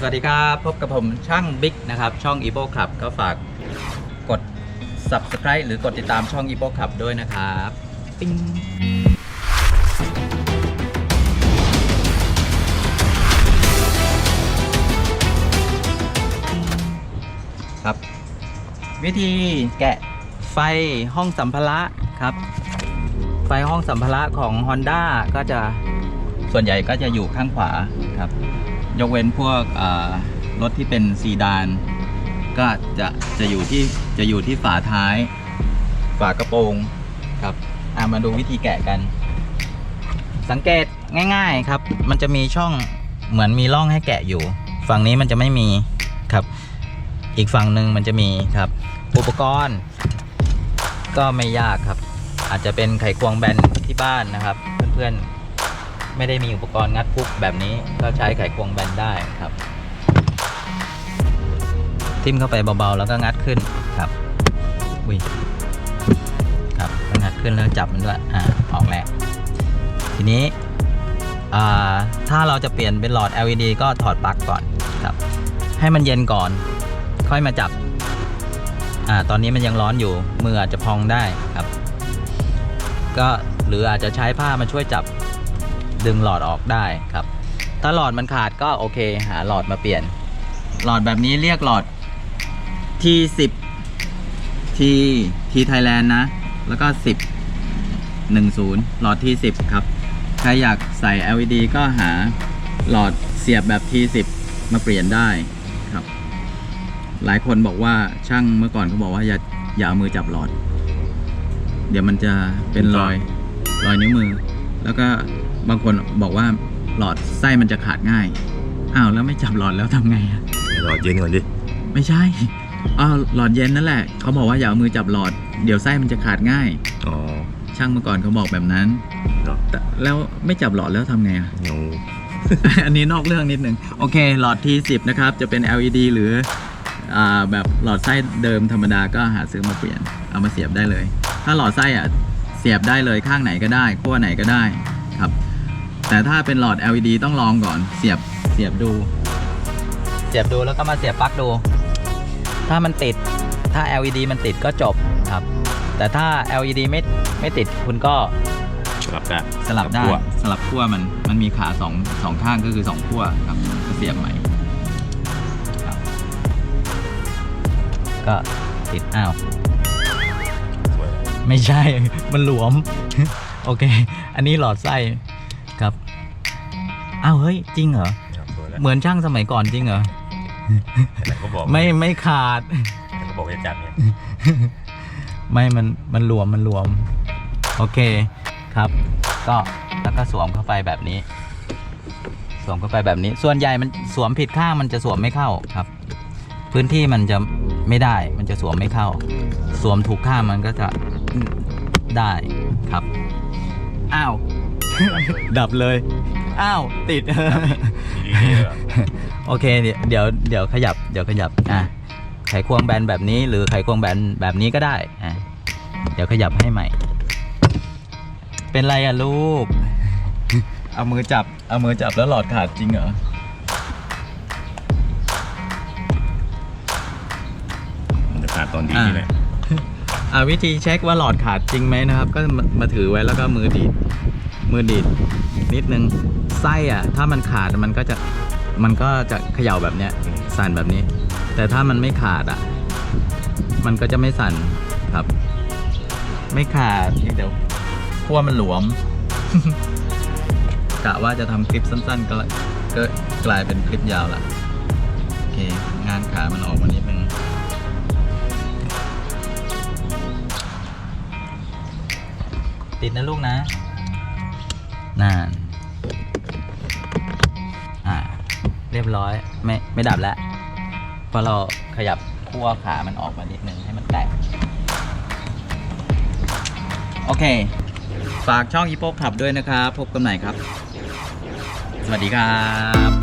สวัสดีครับ พบกับผมช่างบิ๊กนะครับ ช่อง e b o Club ก็ฝากกด subscribe หรือกดติดตามช่อง e b o Club ด้วยนะครับปิ้งครับ วิธีแกะไฟห้องสัมภาระครับ ไฟห้องสัมภาระของ Honda ก็จะส่วนใหญ่ก็จะอยู่ข้างขวาครับ ยกเว้นพวกรถที่เป็นซีดาน ก็จะจะอยู่ที่จะอยู่ที่ฝาท้าย ฝากระโปรงครับมาดูวิธีแกะกัน สังเกตง่าย ๆครับ มันจะมีช่องเหมือนมีร่องให้แกะอยู่ ฝั่งนี้มันจะไม่มีครับ อีกฝั่งหนึ่งมันจะมีครับ อุปกรณ์ ก็ไม่ยากครับ อาจจะเป็นไขควงแบนที่บ้านนะครับ เพื่อนๆ ไม่ได้มีอุปกรณ์งัดพุกแบบนี้ ก็ใช้ไขควงแบนได้ครับ ทิ่มเข้าไปเบาๆ แล้วก็งัดขึ้นครับอุ้ยครับงัดขึ้นแล้วจับมันด้วยอ่าออกแล้วทีนี้อ่าถ้าเราจะเปลี่ยนเป็นหลอด LED ก็ถอดปลั๊กก่อนครับ ให้มันเย็นก่อน ค่อยมาจับอ่าตอนนี้มันยังร้อนอยู่ มืออาจจะพองได้ครับ ก็หรืออาจจะใช้ผ้ามาช่วยจับ ดึงหลอดออกได้ครับ ถ้าหลอดมันขาดก็โอเค หาหลอดมาเปลี่ยน หลอดแบบนี้เรียกหลอด T10 T T Thailand นะ แล้วก็ 10 10 หลอด T10 ครับ ใครอยากใส่ LED ก็หาหลอดเสียบแบบ T10 มาเปลี่ยนได้ครับ หลายคนบอกว่าช่างเมื่อก่อนเขาบอกว่าอย่าอย่าเอามือจับหลอด เดี๋ยวมันจะเป็นรอยรอยนิ้วมือ แล้วก็บางคนบอกว่าหลอดไส้มันจะขาดง่าย อ้าวแล้วไม่จับหลอดแล้วทำไงอะรอเย็นก่อนดิ ไม่ใช่อ้าวหลอดเย็นนั่นแหละ เขาบอกว่าอย่าเอามือจับหลอด เดี๋ยวไส้มันจะขาดง่าย อ๋อ ช่างเมื่อก่อนเขาบอกแบบนั้นเนาะแต่แล้วไม่จับหลอดแล้วทำไงอะงูอันนี้นอกเรื่องนิดนึง โอเค หลอด T10 นะครับ จะเป็น LED หรืออ่าแบบหลอดไส้เดิมธรรมดาก็หาซื้อมาเปลี่ยน เอามาเสียบได้เลย ถ้าหลอดไส้อะ เสียบได้เลยข้างไหนก็ได้ขั้วไหนก็ได้ครับ แต่ถ้าเป็นหลอด LED ต้องลองก่อน เสียบเสียบดู เสียบดูแล้วก็มาเสียบปลั๊กดู ถ้ามันติดถ้า LED มันติดก็จบครับ แต่ถ้า LED ไม่ไม่ติดคุณก็สลับได้สลับได้ขั้วสลับขั้วมันมันมีขาสองสองข้างก็คือสองขั้วครับก็เสียบใหม่ครับก็ติดอ้าวสวย ไม่ใช่ มันหลวม โอเค อันนี้หลอดไส้ครับ อ้าวเฮ้ย จริงเหรอครับสวยแล้วเหมือนช่างสมัยก่อนจริงเหรอแต่เขาบอกไม่ไม่ขาดแต่เขาบอกว่าจะจับเนี่ยไม่มันมันรวมมันรวม โอเคครับ ก็แล้วก็สวมเข้าไปแบบนี้ สวมเข้าไปแบบนี้ ส่วนใหญ่มันสวมผิดข้างมันจะสวมไม่เข้าครับ พื้นที่มันจะไม่ได้มันจะสวมไม่เข้า สวมถูกข้างมันก็จะ ได้ครับ อ้าว ดับเลย อ้าว ติดดีๆเลยเหรอโอเคเดี๋ยวเดี๋ยวเดี๋ยวขยับ เดี๋ยวขยับ อะ ไขควงแบนแบบนี้ หรือไขควงแบนแบบนี้ก็ได้ อะ เดี๋ยวขยับให้ใหม่ เป็นไรอะลูก เอามือจับ เอามือจับแล้วหลอดขาดจริงเหรอมันจะขาดตอนดีนี่แหละอ่า วิธีเช็คว่าหลอดขาดจริงไหมนะครับ ก็มาถือไว้แล้วก็มือดีดมือดีดนิดนึงไส้อะถ้ามันขาดมันก็จะมันก็จะเขย่าแบบเนี้ยสั่นแบบนี้ แต่ถ้ามันไม่ขาดอะมันก็จะไม่สั่นครับ ไม่ขาดเพียงเดี๋ยวขั้วมันหลวมกะว่าจะทำคลิปสั้น ๆ ก็ก็กลายเป็นคลิปยาวละโอเค งานขามันออกมานิดนึ ติดนะลูกนะนั่นอ่า เรียบร้อย ไม่ไม่ดับแล้วพราะเราขยับขั้วขามันออกมานิดนึงให้มันแตก โอเค ฝากช่องอีโปขับด้วยนะครับ พบกันใหม่ครับ สวัสดีครับ